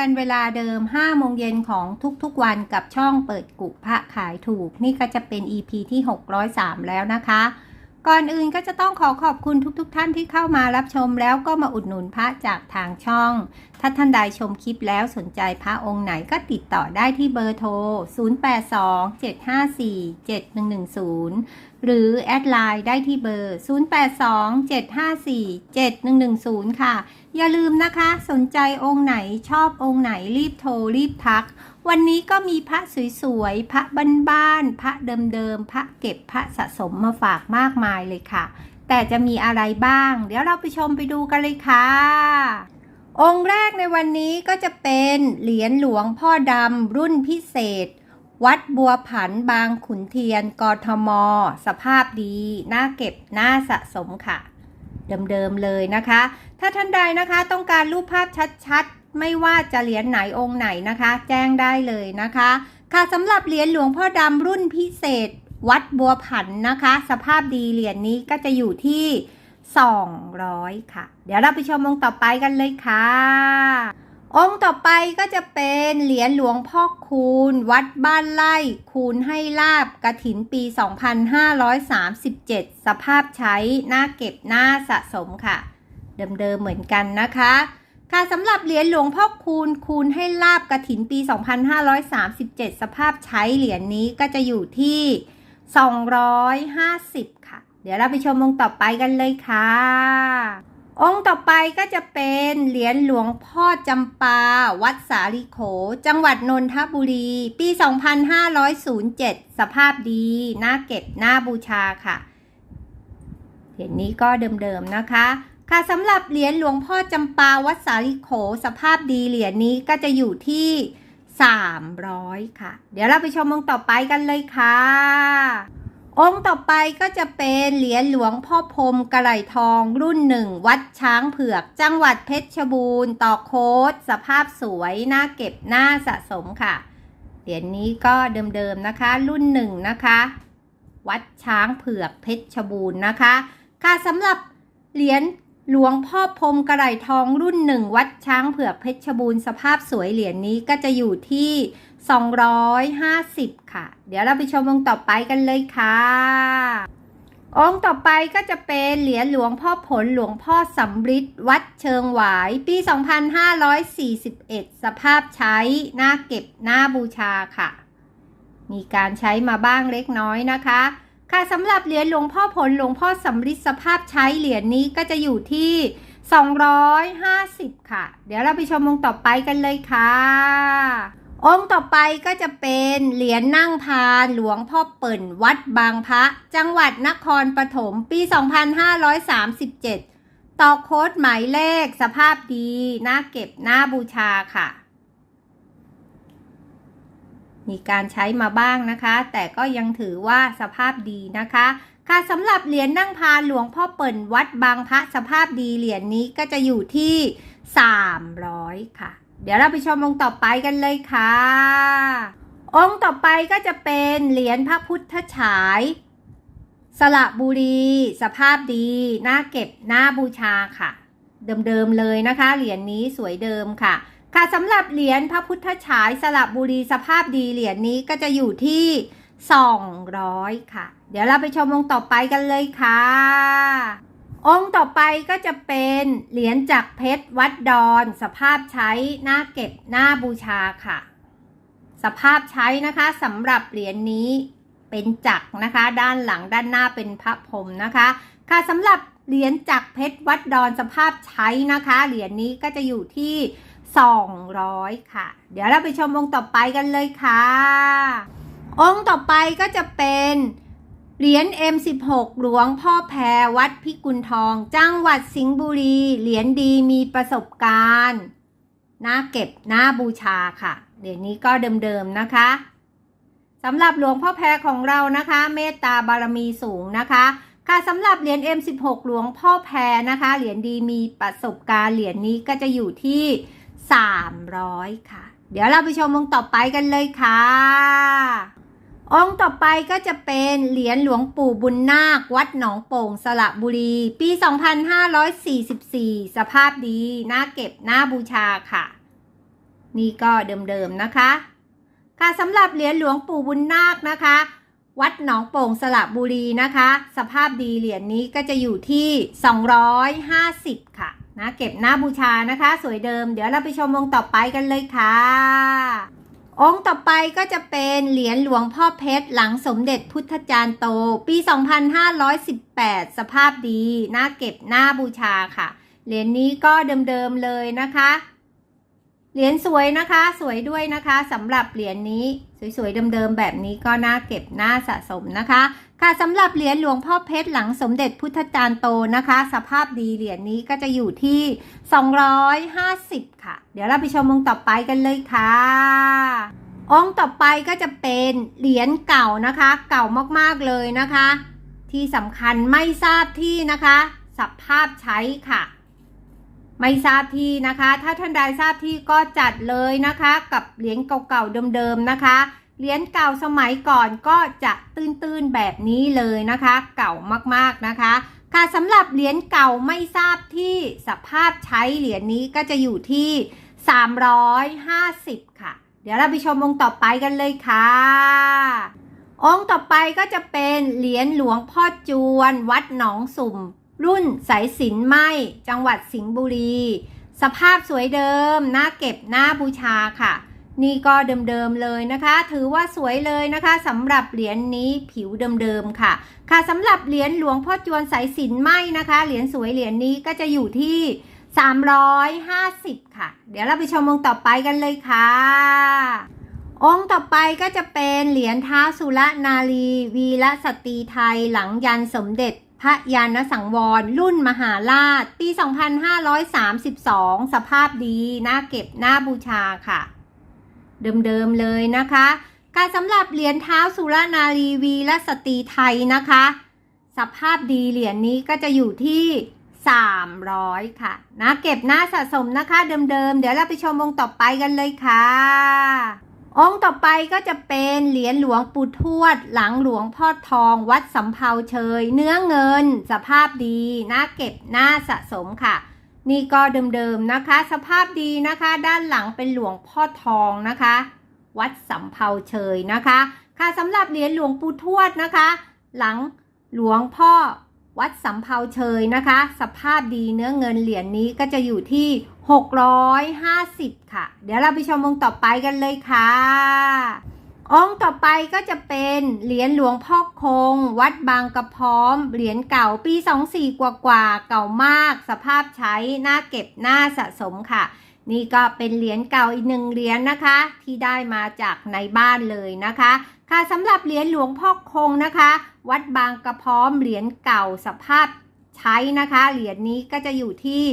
กันเวลาเดิม 5 โมงเย็นของทุกๆวันกับช่องเปิดกุพระขายถูก นี่ก็จะเป็น EP ที่ 603 แล้วนะคะ ก่อนอื่นก็จะต้องขอขอบคุณทุกๆทท่านที่เข้ามารับชมแล้วก็มาอุดหนุนพระจากทางช่อง ถ้าท่านใดชมคลิปแล้วสนใจพระองค์ไหนก็ติดต่อได้ที่เบอร์โทร 0827547110 หรือ แอดไลน์ได้ที่เบอร์ 0827547110 ค่ะ อย่าลืมนะคะ สนใจองค์ไหนชอบองค์ไหนรีบโทรรีบทัก วันนี้ก็มีพระสวยๆ พระบ้านๆ พระเดิมๆ พระเก็บพระสะสมมาฝากมากมายเลยค่ะ แต่จะมีอะไรบ้าง เดี๋ยวเราไปชมไปดูกันเลยค่ะองค์แรกในวันนี้ก็จะเป็นเหรียญหลวงพ่อดำรุ่นพิเศษ วัดบัวผันบางขุนเทียนกทม สภาพดีน่าเก็บน่าสะสมค่ะ เดิมๆเลยนะคะ ถ้าท่านใดนะคะต้องการรูปภาพชัดๆ ไม่ว่าจะเหรียญไหนองค์ไหนนะคะ แจ้งได้เลยนะคะ ค่ะสำหรับเหรียญหลวงพ่อดำรุ่นพิเศษ วัดบัวผันนะคะ สภาพดีเหรียญนี้ก็จะอยู่ที่ 200 ค่ะ เดี๋ยวเราไปชมองค์ต่อไปกันเลยค่ะ องค์ต่อไปก็จะเป็นเหรียญหลวงพ่อคูณ วัดบ้านไร่คูณให้ลาบกระถินปี 2537 สภาพใช้หน้าเก็บหน้าสะสมค่ะ เดิมๆเหมือนกันนะคะค่ะสำหรับเหรียญหลวงพ่อคูณคูณให้ลาบกระถินปี 2537 สภาพใช้เหรียญนี้ก็จะอยู่ที่ 250 ค่ะ เดี๋ยวเราไปชมองค์ต่อไปกันเลยค่ะ องค์ต่อไปก็จะเป็นเหรียญหลวงพ่อจำปา วัดสาลีโข จังหวัดนนทบุรี ปี 2507 สภาพดีน่าเก็บน่าบูชาค่ะ เหรียญนี้ก็เดิมๆนะคะ ค่ะสำหรับเหรียญหลวงพ่อจำปา วัดสาลีโข สภาพดีเหรียญนี้ก็จะอยู่ที่ 300 ค่ะ เดี๋ยวเราไปชมองค์ต่อไปกันเลยค่ะ องค์ต่อไปก็จะเป็นเหรียญหลวงพ่อพรมกระไหลทองรุ่นหนึ่งวัดช้างเผือก จังหวัดเพชรบูรณ์ต่อโค้ดสภาพสวยน่าเก็บน่าสะสมค่ะ เหรียญนี้ก็เดิมๆนะคะ รุ่นหนึ่งนะคะ วัดช้างเผือกเพชรบูรณ์นะคะ ค่ะสำหรับเหรียญหลวงพ่อพรมกระไหลทองรุ่นหนึ่งวัดช้างเผือกเพชรบูรณ์สภาพสวยเหรียญนี้ก็จะอยู่ที่ 250 ค่ะ เดี๋ยวเราไปชมองค์ต่อไปกันเลยค่ะ องค์ต่อไปก็จะเป็นเหรียญหลวงพ่อผลหลวงพ่อสำริดวัดเชิงหวาย ปี 2541 สภาพใช้หน่าเก็บหน่าบูชาค่ะ มีการใช้มาบ้างเล็กน้อยนะคะ ค่ะสำหรับเหรียญหลวงพ่อผลหลวงพ่อสำริดสภาพใช้เหรียญนี้ก็จะอยู่ที่ 250 ค่ะ เดี๋ยวเราไปชมองค์ต่อไปกันเลยค่ะ องค์ต่อไปก็จะเป็นเหรียญนั่งพานหลวงพ่อเปิ่นวัดบางพระ จังหวัดนครปฐมปี 2537 ต่อโค้ดหมายเลขสภาพดีน่าเก็บน่าบูชาค่ะ มีการใช้มาบ้างนะคะ แต่ก็ยังถือว่าสภาพดีนะคะ ค่ะสำหรับเหรียญนั่งพานหลวงพ่อเปิ่นวัดบางพระสภาพดีเหรียญนี้ก็จะอยู่ที่ 300 ค่ะ เดี๋ยวเราไปชมองค์ต่อไปกันเลยค่ะ องค์ต่อไปก็จะเป็นเหรียญพระพุทธฉาย สระบุรี สภาพดีน่าเก็บน่าบูชาค่ะ เดิมๆเลยนะคะ เหรียญนี้สวยเดิมค่ะ ค่ะสำหรับเหรียญพระพุทธฉายสระบุรีสภาพดีเหรียญนี้ก็จะอยู่ที่ 200 ค่ะ เดี๋ยวเราไปชมองค์ต่อไปกันเลยค่ะ องค์ต่อไปก็จะเป็นเหรียญจากเพชรวัดดอน สภาพใช้หน้าเก็บหน้าบูชาค่ะ สภาพใช้นะคะสำหรับเหรียญนี้เป็นจักรนะคะ ด้านหลังด้านหน้าเป็นพระพรหมนะคะ ค่ะสำหรับเหรียญจักเพชรวัดดอนสภาพใช้นะคะ เหรียญนี้ก็จะอยู่ที่ 200 ค่ะ เดี๋ยวเราไปชมองค์ต่อไปกันเลยค่ะ องค์ต่อไปก็จะเป็น เหรียญ M16 หลวงพ่อแพรวัดพิกุลทอง จังหวัดสิงห์บุรี เหรียญดีมีประสบการณ์น่าเก็บน่าบูชาค่ะ เหรียญนี้ก็เดิมๆนะคะสำหรับหลวงพ่อแพรของเรานะคะ เมตตาบารมีสูงนะคะค่ะสำหรับเหรียญ M16 หลวงพ่อแพรนะคะ เหรียญดีมีประสบการณ์เหรียญนี้ก็จะอยู่ที่ 300 ค่ะ เดี๋ยวเราไปชมองต่อไปกันเลยค่ะ องค์ต่อไปก็จะเป็นเหรียญหลวงปู่บุญนาค วัดหนองโป่งสระบุรี ปี 2544 สภาพดีน่าเก็บน่าบูชาค่ะ นี่ก็เดิมๆนะคะค่ะสำหรับเหรียญหลวงปู่บุญนาคนะคะ วัดหนองโป่งสระบุรีนะคะ สภาพดีเหรียญนี้ก็จะอยู่ที่ 250 ค่ะนะเก็บหน้าบูชานะคะ สวยเดิม เดี๋ยวเราไปชมองต่อไปกันเลยค่ะ องค์ต่อไปก็จะเป็นเหรียญหลวงพ่อเพชรหลังสมเด็จพุทธจารย์โต ปี 2518 สภาพดีน่าเก็บหน้าบูชาค่ะ เหรียญนี้ก็เดิมๆเลยนะคะ เหรียญสวยนะคะ สวยด้วยนะคะสำหรับเหรียญนี้ สวยๆเดิมๆแบบนี้ก็น่าเก็บน่าสะสมนะคะ ค่ะสำหรับเหรียญหลวงพ่อเพชรหลังสมเด็จพุทธจารย์โตนะคะ สภาพดีเหรียญนี้ก็จะอยู่ที่ 250 ค่ะ เดี๋ยวเราไปชมองค์ต่อไปกันเลยค่ะ องค์ต่อไปก็จะเป็นเหรียญเก่านะคะ เก่ามากๆเลยนะคะ ที่สำคัญไม่ทราบที่นะคะ สภาพใช้ค่ะ ไม่ทราบที่นะคะ ถ้าท่านใดทราบที่ก็จัดเลยนะคะ กับเหรียญเก่าๆเดิมๆนะคะ เหรียญเก่าสมัยก่อนก็จะตื้นๆแบบนี้เลยนะคะ เก่ามากๆนะคะ ค่ะสำหรับเหรียญเก่าไม่ทราบที่สภาพใช้เหรียญนี้ก็จะอยู่ที่ 350 ค่ะ เดี๋ยวเราไปชมองค์ต่อไปกันเลยค่ะ องค์ต่อไปก็จะเป็นเหรียญหลวงพ่อจวนวัดหนองสุ่ม รุ่นสายสินไหมจังหวัดสิงห์บุรี สภาพสวยเดิมน่าเก็บน่าบูชาค่ะ นี่ก็เดิมๆเลยนะคะ ถือว่าสวยเลยนะคะสำหรับเหรียญนี้ผิวเดิมๆค่ะ ค่ะสำหรับเหรียญหลวงพ่อจวนสายสินไหมนะคะ เหรียญสวยเหรียญนี้ก็จะอยู่ที่ 350 ค่ะ เดี๋ยวเราไปชมองค์ต่อไปกันเลยค่ะ องค์ต่อไปก็จะเป็นเหรียญท้าสุรนารีวีรสตรีไทยหลังยันสมเด็จพระยานสังวร รุ่นมหาราช ปี 2532 สภาพดีน่าเก็บน่าบูชาค่ะ เดิมๆเลยนะคะ การสำหรับเหรียญเท้าสุรนารีวีรสตรีไทยนะคะ สภาพดีเหรียญนี้ก็จะอยู่ที่ 300 ค่ะนะเก็บหน้าสะสมนะคะเดิมๆ เดี๋ยวเราไปชมองค์ต่อไปกันเลยค่ะ องค์ต่อไปก็จะเป็นเหรียญหลวงปู่ทวด หลังหลวงพ่อทองวัดสำเภาเชย เนื้อเงิน สภาพดีน่าเก็บหน่าสะสมค่ะ นี่ก็เดิมๆนะคะ สภาพดีนะคะ ด้านหลังเป็นหลวงพ่อทองนะคะ วัดสำเภาเชยนะคะ ค่ะสำหรับเหรียญหลวงปู่ทวดนะคะ หลังหลวงพ่อวัดสำเภาเชยนะคะ สภาพดีเนื้อเงินเหรียญนี้ก็จะอยู่ที่ 650 ค่ะ เดี๋ยวเราไปชมองต่อไปกันเลยค่ะ องค์ต่อไปก็จะเป็นเหรียญหลวงพ่อคง วัดบางกระพร้อม เหรียญเก่าปี24กว่ากว่าเก่ามาก สภาพใช้หน่าเก็บหน่าสะสมค่ะ นี่ก็เป็นเหรียญเก่าอีกหนึ่งเหรียญนะคะ ที่ได้มาจากในบ้านเลยนะคะ ค่ะสำหรับเหรียญหลวงพ่อคงนะคะ วัดบางกระพร้อมเหรียญเก่าสภาพใช้นะคะ เหรียญนี้ก็จะอยู่ที่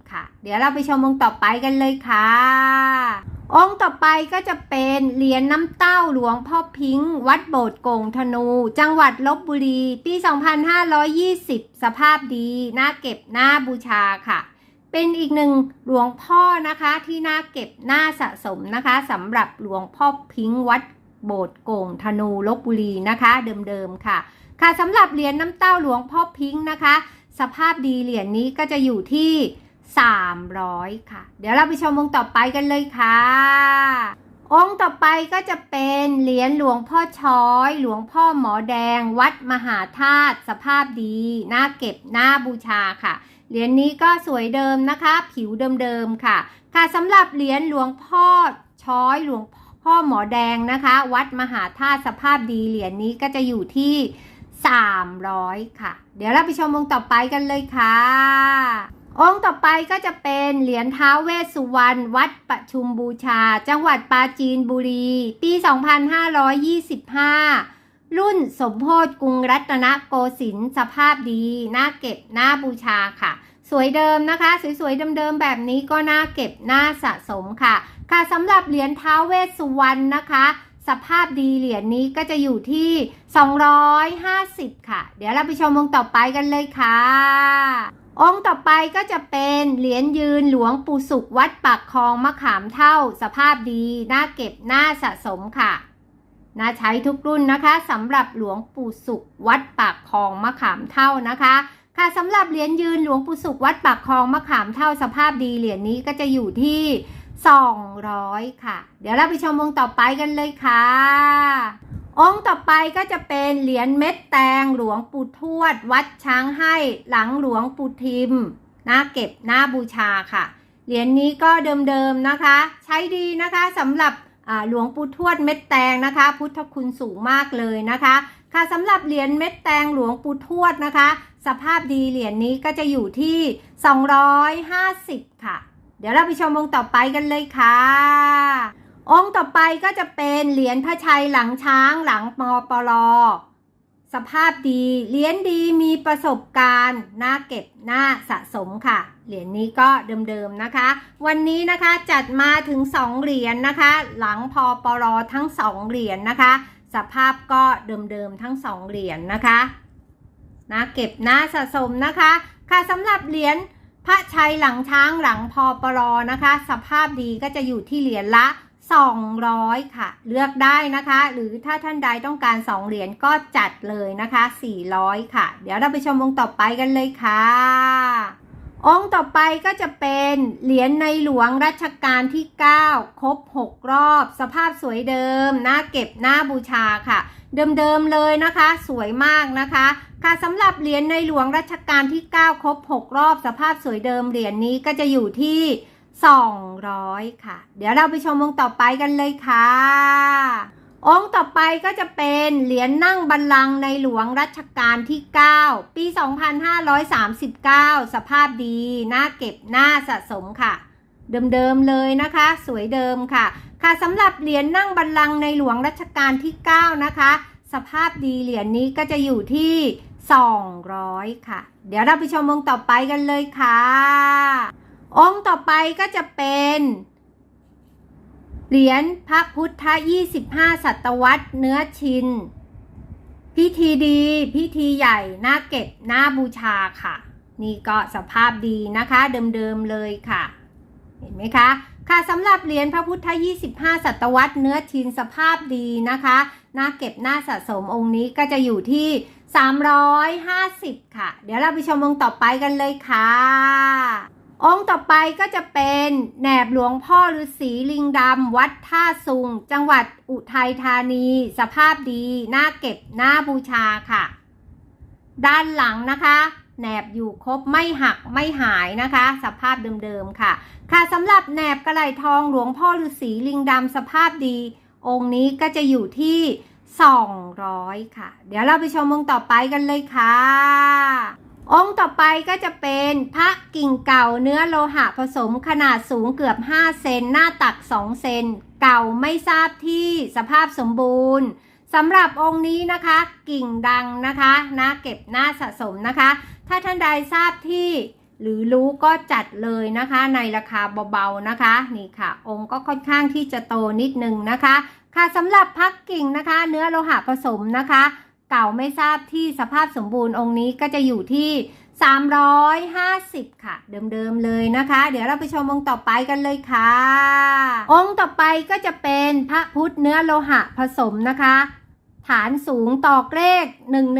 350 ค่ะ เดี๋ยวเราไปชมองค์ต่อไปกันเลยค่ะ องค์ต่อไปก็จะเป็นเหรียญน้ำเต้าหลวงพ่อพิงค์วัดโบสถ์โกงธนู จังหวัดลบบุรี ปี 2520 สภาพดีน่าเก็บน่าบูชาค่ะ เป็นอีกหนึ่งหลวงพ่อนะคะที่น่าเก็บน่าสะสมนะคะสำหรับหลวงพ่อพิงค์วัดโบสถ์โกงธนูลบบุรีนะคะเดิมๆค่ะ ค่ะสำหรับเหรียญน้ำเต้าหลวงพ่อพิงค์นะคะ สภาพดีเหรียญนี้ก็จะอยู่ที่ 300 ค่ะ เดี๋ยวเราไปชมองค์ต่อไปกันเลยค่ะ องค์ต่อไปก็จะเป็นเหรียญหลวงพ่อช้อย หลวงพ่อหมอแดง วัดมหาธาตุสภาพดีน่าเก็บน่าบูชาค่ะ เหรียญนี้ก็สวยเดิมนะคะ ผิวเดิมๆค่ะ ค่ะสำหรับเหรียญหลวงพ่อช้อยหลวงพ่อหมอแดงนะคะ วัดมหาธาตุสภาพดีเหรียญนี้ก็จะอยู่ที่300 ค่ะ เดี๋ยวเราไปชมองค์ต่อไปกันเลยค่ะ องค์ต่อไปก็จะเป็นเหรียญท้าวเวสสุวรรณวัดประชุมบูชา จังหวัดปราจีนบุรี ปี 2525 รุ่นสมโพธกรุงรัตนโกสินทร์สภาพดีน่าเก็บน่าบูชาค่ะ สวยเดิมนะคะ สวยๆเดิมๆแบบนี้ก็น่าเก็บน่าสะสมค่ะ ค่ะสำหรับเหรียญท้าวเวสสุวรรณนะคะสภาพดีเหรียญนี้ก็จะอยู่ที่ 250 ค่ะ เดี๋ยวเราไปชมองต่อไปกันเลยค่ะ องค์ต่อไปก็จะเป็นเหรียญยืนหลวงปู่สุขวัดปากคลองมะขามเท่า สภาพดีน่าเก็บน่าสะสมค่ะนะใช้ทุกรุ่นนะคะสำหรับหลวงปู่สุขวัดปากคลองมะขามเท่านะคะค่ะสำหรับเหรียญยืนหลวงปู่สุขวัดปากคลองมะขามเท่าสภาพดีเหรียญนี้ก็จะอยู่ที่ 200 ค่ะ เดี๋ยวเราไปชมองต่อไปกันเลยค่ะ องค์ต่อไปก็จะเป็นเหรียญเม็ดแตงหลวงปู่ทวด วัดช้างให้หลังหลวงปู่ทิมนะเก็บหน้าบูชาค่ะ เหรียญนี้ก็เดิมๆนะคะ ใช้ดีนะคะสำหรับหลวงปู่ทวดเม็ดแตงนะคะ พุทธคุณสูงมากเลยนะคะ ค่ะสำหรับเหรียญเม็ดแตงหลวงปู่ทวดนะคะ สภาพดีเหรียญนี้ก็จะอยู่ที่ 250 ค่ะ เดี๋ยวเราไปชมองค์ต่อไปกันเลยค่ะ องค์ต่อไปก็จะเป็นเหรียญพระชัยหลังช้างหลังมปลสภาพดี เหรียญดีมีประสบการณ์น่าเก็บน่าสะสมค่ะ เหรียญนี้ก็เดิมๆนะคะ วันนี้นะคะจัดมาถึง 2 เหรียญนะคะ หลังพอปลทั้ง 2 เหรียญนะคะ สภาพก็เดิมๆทั้ง 2 เหรียญนะคะนะเก็บน่าสะสมนะคะ ค่ะสำหรับเหรียญพระชัยหลังช้างหลังพอปลนะคะ สภาพดีก็จะอยู่ที่เหรียญละ 200 ค่ะ เลือกได้นะคะ หรือถ้าท่านใดต้องการ 2 เหรียญก็จัดเลยนะคะ 400 ค่ะ เดี๋ยวเราไปชมองค์ต่อไปกันเลยค่ะ องค์ต่อไปก็จะเป็นเหรียญในหลวงรัชกาลที่ 9 ครบ 6 รอบ สภาพสวยเดิมน่าเก็บหน้าบูชาค่ะ เดิมๆเลยนะคะ สวยมากนะคะค่ะสำหรับเหรียญในหลวงรัชกาลที่ 9 ครบ 6 รอบ สภาพสวยเดิมเหรียญนี้ก็จะอยู่ที่ 200 ค่ะ เดี๋ยวเราไปชมองค์ต่อไปกันเลยค่ะ องค์ต่อไปก็จะเป็นเหรียญนั่งบัลลังก์ในหลวงรัชกาลที่ 9 ปี 2539 สภาพดีน่าเก็บน่าสะสมค่ะ เดิมๆเลยนะคะ สวยเดิมค่ะ ค่ะสำหรับเหรียญนั่งบัลลังก์ในหลวงรัชกาลที่ 9 นะคะ สภาพดีเหรียญนี้ก็จะอยู่ที่ 200 ค่ะ เดี๋ยวเราไปชมองค์ต่อไปกันเลยค่ะ องค์ต่อไปก็จะเป็น เหรียญพระพุทธ 25 ศตวรรษเนื้อชิน พิธีดีพิธีใหญ่หน่าเก็บหน่าบูชาค่ะ นี่ก็สภาพดีนะคะ เดิมๆเลยค่ะ เห็นไหมคะค่ะสำหรับเหรียญพระพุทธ 25 ศตวรรษเนื้อชินสภาพดีนะคะน่าเก็บน่าสะสมองค์นี้ก็จะอยู่ที่ 350 ค่ะ เดี๋ยวเราไปชมองค์ต่อไปกันเลยค่ะ องค์ต่อไปก็จะเป็นแหนบหลวงพ่อฤาษีลิงดำวัดท่าซุง จังหวัดอุทัยธานี สภาพดีน่าเก็บน่าบูชาค่ะ ด้านหลังนะคะแหนบอยู่ครบไม่หักไม่หายนะคะ สภาพเดิมๆค่ะ ค่ะสำหรับแหนบกระไหลทองหลวงพ่อฤาษีลิงดำสภาพดี องค์นี้ก็จะอยู่ที่ 200 ค่ะ เดี๋ยวเราไปชมองค์ต่อไปกันเลยค่ะ องค์ต่อไปก็จะเป็นพระกิ่งเก่าเนื้อโลหะผสมขนาดสูงเกือบ 5 เซนหน้าตัก 2 เซน เก่าไม่ทราบที่สภาพสมบูรณ์สำหรับองค์นี้นะคะ กิ่งดังนะคะนะเก็บหน้าสะสมนะคะ ถ้าท่านใดทราบที่หรือรู้ก็จัดเลยนะคะ ในราคาเบาๆนะคะนี่ค่ะ องค์ก็ค่อนข้างที่จะโตนิดนึงนะคะ ค่ะสำหรับพักกิ่งนะคะ เนื้อโลหะผสมนะคะ เก่าไม่ทราบที่สภาพสมบูรณ์องค์นี้ก็จะอยู่ที่ 350 ค่ะ เดิมๆเลยนะคะ เดี๋ยวเราไปชมองค์ต่อไปกันเลยค่ะ องค์ต่อไปก็จะเป็นพระพุทธเนื้อโลหะผสมนะคะ ฐานสูงตอกเลข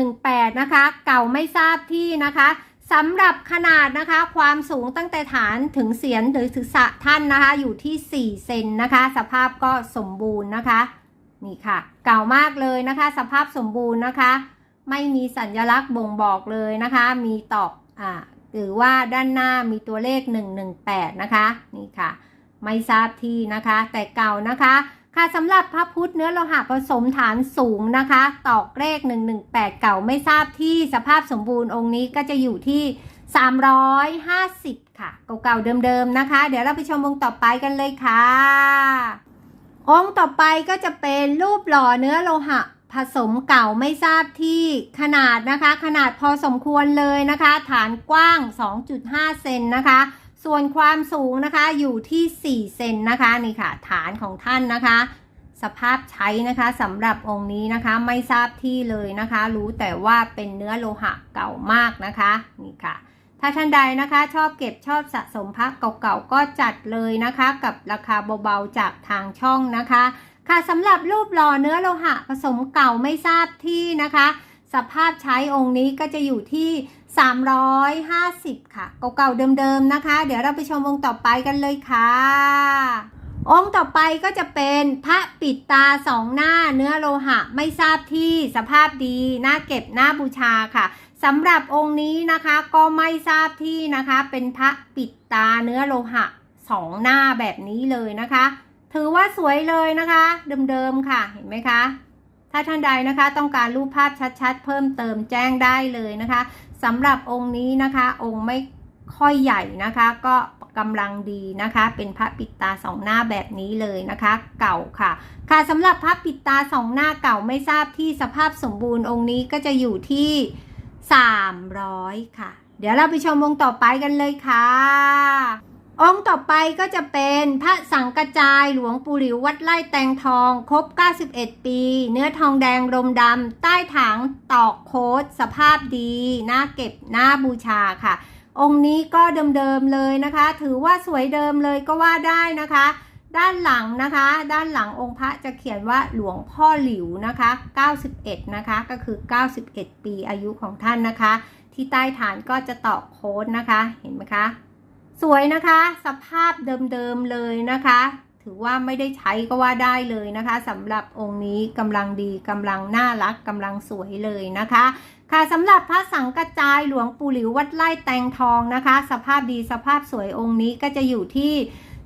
118 นะคะ เก่าไม่ทราบที่นะคะสำหรับขนาดนะคะความสูงตั้งแต่ฐานถึงเสียนหรือศีรษะท่านนะคะ อยู่ที่ 4 เซนนะคะ สภาพก็สมบูรณ์นะคะ นี่ค่ะ เก่ามากเลยนะคะ สภาพสมบูรณ์นะคะ ไม่มีสัญลักษณ์บ่งบอกเลยนะคะ มีตอกอ่าหรือว่าด้านหน้ามีตัวเลข 118 นะคะ นี่ค่ะ ไม่ทราบที่นะคะ แต่เก่านะคะ ค่ะสำหรับพระพุทธเนื้อโลหะผสมฐานสูงนะคะ ตอกเลข 118 เก่าไม่ทราบที่สภาพสมบูรณ์องค์นี้ก็จะอยู่ที่ 350 ค่ะ เก่าๆเดิมๆนะคะ เดี๋ยวเราไปชมองต่อไปกันเลยค่ะ องค์ต่อไปก็จะเป็นรูปหล่อเนื้อโลหะ ผสมเก่าไม่ทราบที่ขนาดนะคะ ขนาดพอสมควรเลยนะคะ ฐานกว้าง 2.5 เซนนะคะ ส่วนความสูงนะคะอยู่ที่ 4 เซนนะคะนี่ค่ะ ฐานของท่านนะคะ สภาพใช้นะคะสำหรับองค์นี้นะคะไม่ทราบที่เลยนะคะ รู้แต่ว่าเป็นเนื้อโลหะเก่ามากนะคะนี่ค่ะ ถ้าท่านใดนะคะชอบเก็บชอบสะสมพระเก่าๆก็จัดเลยนะคะ กับราคาเบาๆจากทางช่องนะคะ ค่ะสำหรับรูปหล่อเนื้อโลหะผสมเก่าไม่ทราบที่นะคะ สภาพใช้องค์นี้ก็จะอยู่ที่ 350 ค่ะ เก่าๆเดิมๆนะคะ เดี๋ยวเราไปชมองค์ต่อไปกันเลยค่ะองค์ต่อไปก็จะเป็นพระปิดตาสองหน้าเนื้อโลหะไม่ทราบที่สภาพดีน่าเก็บน่าบูชาค่ะ สำหรับองค์นี้นะคะก็ไม่ทราบที่นะคะเป็นพระปิดตาเนื้อโลหะสองหน้าแบบนี้เลยนะคะ ถือว่าสวยเลยนะคะ เดิมๆค่ะเห็นไหมคะถ้าท่านใดนะคะต้องการรูปภาพชัดๆ เพิ่มเติมแจ้งได้เลยนะคะสำหรับองค์นี้นะคะ องค์ไม่ค่อยใหญ่นะคะ ก็กำลังดีนะคะ เป็นพระปิดตาสองหน้าแบบนี้เลยนะคะ เก่าค่ะ ค่ะสำหรับพระปิดตาสองหน้าเก่าไม่ทราบที่สภาพสมบูรณ์องค์นี้ก็จะอยู่ที่ 300 ค่ะ เดี๋ยวเราไปชมองค์ต่อไปกันเลยค่ะ องค์ต่อไปก็จะเป็นพระสังกจายหลวงปู่หลิววัดไร่แตงทองครบ 91 ปี เนื้อทองแดงรมดำใต้ถังตอกโค้ดสภาพดีน่าเก็บน่าบูชาค่ะ องค์นี้ก็เดิมๆเลยนะคะ ถือว่าสวยเดิมเลยก็ว่าได้นะคะ ด้านหลังนะคะ ด้านหลังองค์พระจะเขียนว่าหลวงพ่อหลิวนะคะ 91 นะคะ ก็คือ 91 ปีอายุของท่านนะคะ ที่ใต้ฐานก็จะตอกโค้ดนะคะ เห็นไหมคะ สวยนะคะ สภาพเดิมๆเลยนะคะ ถือว่าไม่ได้ใช้ก็ว่าได้เลยนะคะสำหรับองค์นี้กำลังดีกำลังน่ารักกำลังสวยเลยนะคะค่ะสำหรับพระสังกระจายหลวงปู่หลิววัดไร่แตงทองนะคะ สภาพดีสภาพสวยองค์นี้ก็จะอยู่ที่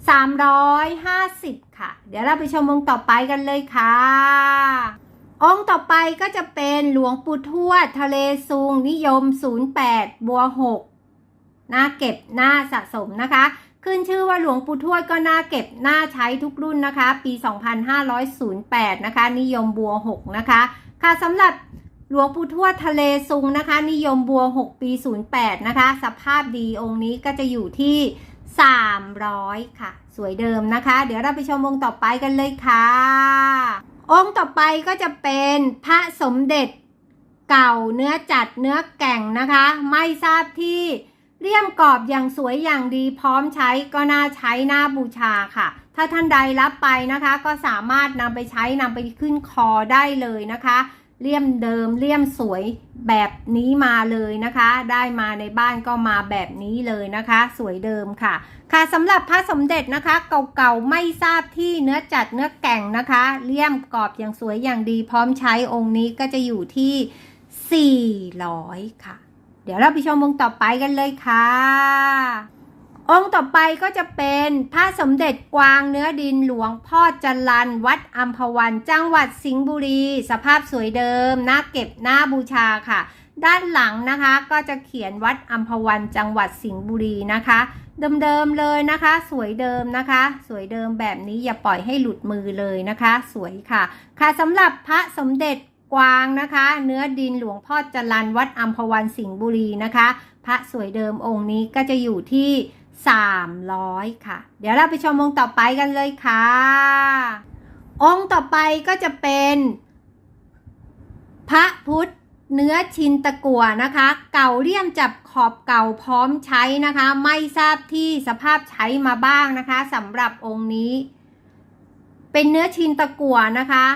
350 ค่ะ เดี๋ยวเราไปชมองค์ต่อไปกันเลยค่ะ องค์ต่อไปก็จะเป็นหลวงปู่ทวดทะเลซุงนิยม 08 บัว6น่าเก็บหน่าสะสมนะคะ ขึ้นชื่อว่าหลวงปู่ทวดก็หน่าเก็บหน่าใช้ทุกรุ่นนะคะ ปี 2508 นะคะ นิยมบัว 6 นะคะ ค่ะสำหรับหลวงปู่ทวดทะเลซุงนะคะ นิยมบัว 6 ปี 08 นะคะ สภาพดีองค์นี้ก็จะอยู่ที่ 300 ค่ะ สวยเดิมนะคะ เดี๋ยวเราไปชมองค์ต่อไปกันเลยค่ะ องค์ต่อไปก็จะเป็นพระสมเด็จเก่าเนื้อจัดเนื้อแก่งนะคะ ไม่ทราบที่เลี่ยมกรอบอย่างสวยอย่างดีพร้อมใช้ก็น่าใช้น่าบูชาค่ะ ถ้าท่านใดรับไปนะคะ ก็สามารถนำไปใช้นำไปขึ้นคอได้เลยนะคะ เลี่ยมเดิมเลี่ยมสวยแบบนี้มาเลยนะคะ ได้มาในบ้านก็มาแบบนี้เลยนะคะ สวยเดิมค่ะ ค่ะสำหรับพระสมเด็จนะคะ เก่าๆไม่ทราบที่เนื้อจัดเนื้อแก่งนะคะ เลี่ยมกรอบอย่างสวยอย่างดีพร้อมใช้องค์นี้ก็จะอยู่ที่ 400 ค่ะ เดี๋ยวเราไปชมองต่อไปกันเลยค่ะ องค์ต่อไปก็จะเป็นพระสมเด็จกวางเนื้อดินหลวงพ่อจรันวัดอัมพวันจังหวัดสิงห์บุรี สภาพสวยเดิมน่าเก็บน่าบูชาค่ะ ด้านหลังนะคะก็จะเขียนวัดอัมพวันจังหวัดสิงห์บุรีนะคะ เดิมๆเลยนะคะ สวยเดิมนะคะ สวยเดิมแบบนี้อย่าปล่อยให้หลุดมือเลยนะคะ สวยค่ะ ค่ะสำหรับพระสมเด็จกวางนะคะ เนื้อดินหลวงพ่อจรันวัดอัมพวันสิงห์บุรีนะคะ พระสวยเดิมองค์นี้ก็จะอยู่ที่ 300 ค่ะ เดี๋ยวเราไปชมองค์ต่อไปกันเลยค่ะ องค์ต่อไปก็จะเป็น พระพุทธเนื้อชินตะกัวนะคะ เก่าเลี่ยมจับขอบเก่าพร้อมใช้นะคะ ไม่ทราบที่สภาพใช้มาบ้างนะคะสำหรับองค์นี้ เป็นเนื้อชินตะกัวนะคะ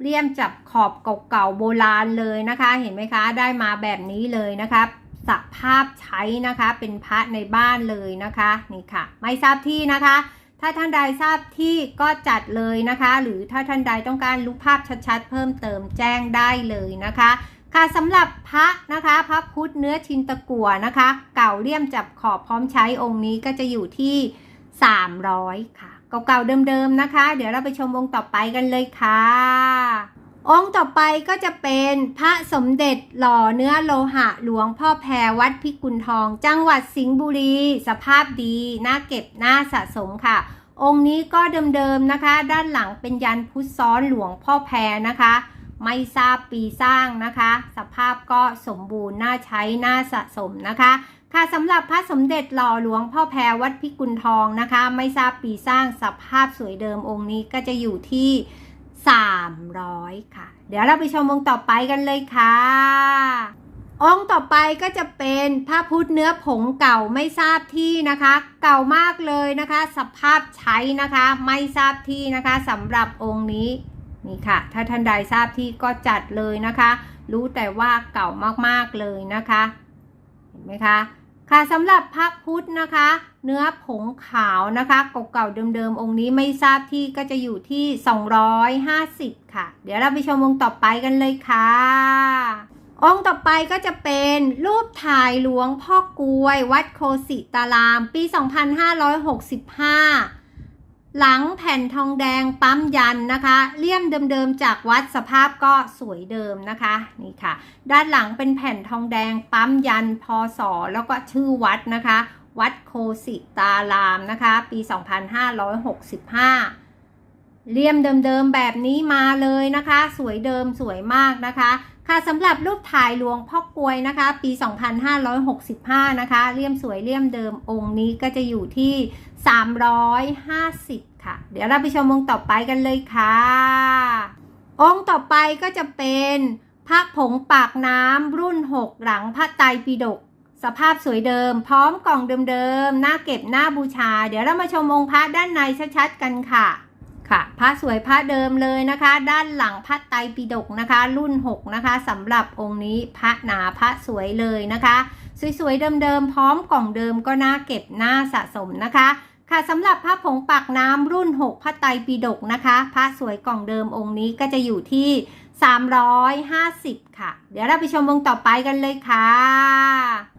เลี่ยมจับขอบเก่าๆโบราณเลยนะคะ เห็นไหมคะ ได้มาแบบนี้เลยนะคะ สภาพใช้นะคะ เป็นพระในบ้านเลยนะคะนี่ค่ะ ไม่ทราบที่นะคะ ถ้าท่านใดทราบที่ก็จัดเลยนะคะ หรือถ้าท่านใดต้องการรูปภาพชัดๆ เพิ่มเติมแจ้งได้เลยนะคะค่ะสำหรับพระนะคะ พระพุทธเนื้อชินตะกัวนะคะ เก่าเลี่ยมจับขอบพร้อมใช้องค์นี้ก็จะอยู่ที่ 300 ค่ะ เก่าๆเดิมๆนะคะ เดี๋ยวเราไปชมองค์ต่อไปกันเลยค่ะ องค์ต่อไปก็จะเป็นพระสมเด็จหล่อเนื้อโลหะหลวงพ่อแพรวัดพิกุลทอง จังหวัดสิงห์บุรี สภาพดีน่าเก็บน่าสะสมค่ะ องค์นี้ก็เดิมๆนะคะ ด้านหลังเป็นยันพุทธซ้อนหลวงพ่อแพรนะคะ ไม่ทราบปีสร้างนะคะ สภาพก็สมบูรณ์น่าใช้น่าสะสมนะคะค่ะสำหรับพระสมเด็จหล่อหลวงพ่อแพรวัดพิกุลทองนะคะ ไม่ทราบปีสร้างสภาพสวยเดิมองค์นี้ก็จะอยู่ที่ 300 ค่ะ เดี๋ยวเราไปชมองค์ต่อไปกันเลยค่ะ องค์ต่อไปก็จะเป็นพระพุทธเนื้อผงเก่าไม่ทราบที่นะคะ เก่ามากเลยนะคะ สภาพใช้นะคะไม่ทราบที่นะคะสำหรับองค์นี้นี่ค่ะ ถ้าท่านใดทราบที่ก็จัดเลยนะคะ รู้แต่ว่าเก่ามากๆเลยนะคะ เห็นไหมคะ ค่ะสำหรับพระพุทธนะคะ เนื้อผงขาวนะคะเก่าๆเดิมๆองค์นี้ไม่ทราบที่ก็จะอยู่ที่ 250 ค่ะ เดี๋ยวเราไปชมองค์ต่อไปกันเลยค่ะ องค์ต่อไปก็จะเป็นรูปถ่ายหลวงพ่อกลวย วัดโคสิตาราม ปี 2565 หลังแผ่นทองแดงปั๊มยันนะคะ เลี่ยมเดิมๆจากวัดสภาพก็สวยเดิมนะคะนี่ค่ะ ด้านหลังเป็นแผ่นทองแดงปั๊มยันพศแล้วก็ชื่อวัดนะคะ วัดโคสิตารามนะคะ ปี 2565 เลี่ยมเดิมๆแบบนี้มาเลยนะคะ สวยเดิมสวยมากนะคะ ค่ะสำหรับรูปถ่ายหลวงพ่อกลวยนะคะ ปี 2565 นะคะ เลี่ยมสวยเลี่ยมเดิมองค์นี้ก็จะอยู่ที่ 350 ค่ะ เดี๋ยวเราไปชมองค์ต่อไปกันเลยค่ะ องค์ต่อไปก็จะเป็นพระผงปากน้ำรุ่น 6 หลังพระไตรปิฎกสภาพสวยเดิม พร้อมกล่องเดิมๆหน้าเก็บหน้าบูชา เดี๋ยวเรามาชมองค์พระด้านในชัดๆกันค่ะ ค่ะพระสวยพระเดิมเลยนะคะ ด้านหลังพระไตรปิฎกนะคะ รุ่น 6 นะคะสำหรับองค์นี้พระหนาพระสวยเลยนะคะ สวยๆเดิมๆพร้อมกล่องเดิมก็น่าเก็บหน้าสะสมนะคะ ค่ะสำหรับพระผงปากน้ำรุ่น 6 พระไตรปิฎกนะคะ พระสวยกล่องเดิมองค์นี้ก็จะอยู่ที่ 350 ค่ะ เดี๋ยวเราไปชมองต่อไปกันเลยค่ะ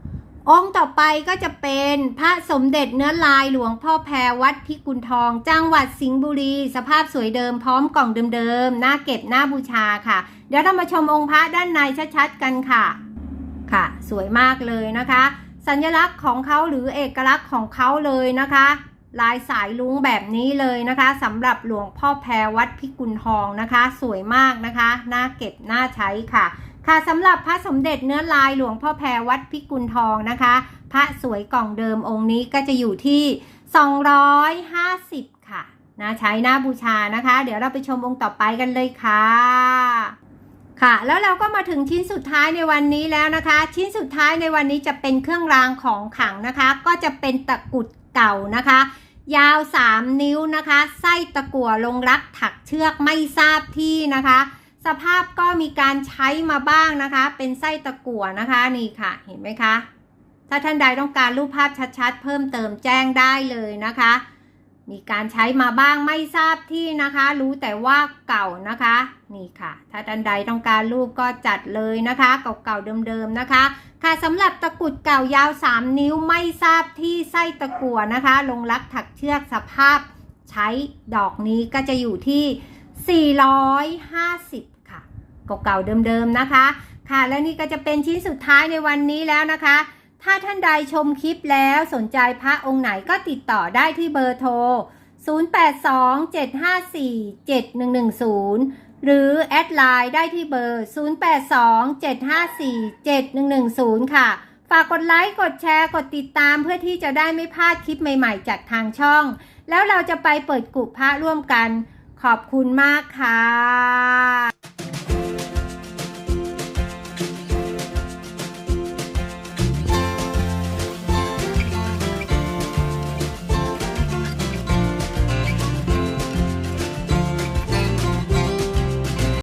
องค์ต่อไปก็จะเป็นพระสมเด็จเนื้อลายหลวงพ่อแพรวัดพิกุลทอง จังหวัดสิงห์บุรี สภาพสวยเดิมพร้อมกล่องเดิมๆหน้าเก็บหน้าบูชาค่ะ เดี๋ยวเรามาชมองค์พระด้านในชัดๆกันค่ะ ค่ะ สวยมากเลยนะคะ สัญลักษณ์ของเขาหรือเอกลักษณ์ของเขาเลยนะคะ ลายสายลุงแบบนี้เลยนะคะสำหรับหลวงพ่อแพรวัดพิกุลทองนะคะ สวยมากนะคะน่าเก็บน่าใช้ค่ะ ค่ะสำหรับพระสมเด็จเนื้อลายหลวงพ่อแพรวัดพิกุลทองนะคะ พระสวยกล่องเดิมองค์นี้ก็จะอยู่ที่ 250 ค่ะนะใช้หน้าบูชานะคะ เดี๋ยวเราไปชมองค์ต่อไปกันเลยค่ะ ค่ะ แล้วเราก็มาถึงชิ้นสุดท้ายในวันนี้แล้วนะคะ ชิ้นสุดท้ายในวันนี้จะเป็นเครื่องรางของขังนะคะ ก็จะเป็นตะกุดเก่านะคะ ยาว 3 นิ้วนะคะ ไส้ตะกั่วลงรักถักเชือกไม่ทราบที่นะคะ สภาพก็มีการใช้มาบ้างนะคะ เป็นไส้ตะกั่วนะคะนี่ค่ะเห็นไหมคะ ถ้าท่านใดต้องการรูปภาพชัดๆ เพิ่มเติมแจ้งได้เลยนะคะ มีการใช้มาบ้างไม่ทราบที่นะคะ รู้แต่ว่าเก่านะคะนี่ค่ะ ถ้าท่านใดต้องการรูปก็จัดเลยนะคะ เก่าๆเดิมๆนะคะ ค่ะสำหรับตะกุดเก่ายาว 3 นิ้วไม่ทราบที่ไส้ตะกั่วนะคะ ลงรักถักเชือกสภาพใช้ดอกนี้ก็จะอยู่ที่ 450 เก่าๆเดิมๆนะคะ ค่ะและนี่ก็จะเป็นชิ้นสุดท้ายในวันนี้แล้วนะคะ ถ้าท่านใดชมคลิปแล้วสนใจพระองค์ไหนก็ติดต่อได้ที่เบอร์โทร 0827547110 หรือแอดไลน์ได้ที่เบอร์ 0827547110 ค่ะ ฝากกดไลค์ กดแชร์ กดติดตามเพื่อที่จะได้ไม่พลาดคลิปใหม่ๆ จากทางช่อง แล้วเราจะไปเปิดกลุ่มพระร่วมกัน ขอบคุณมากค่ะ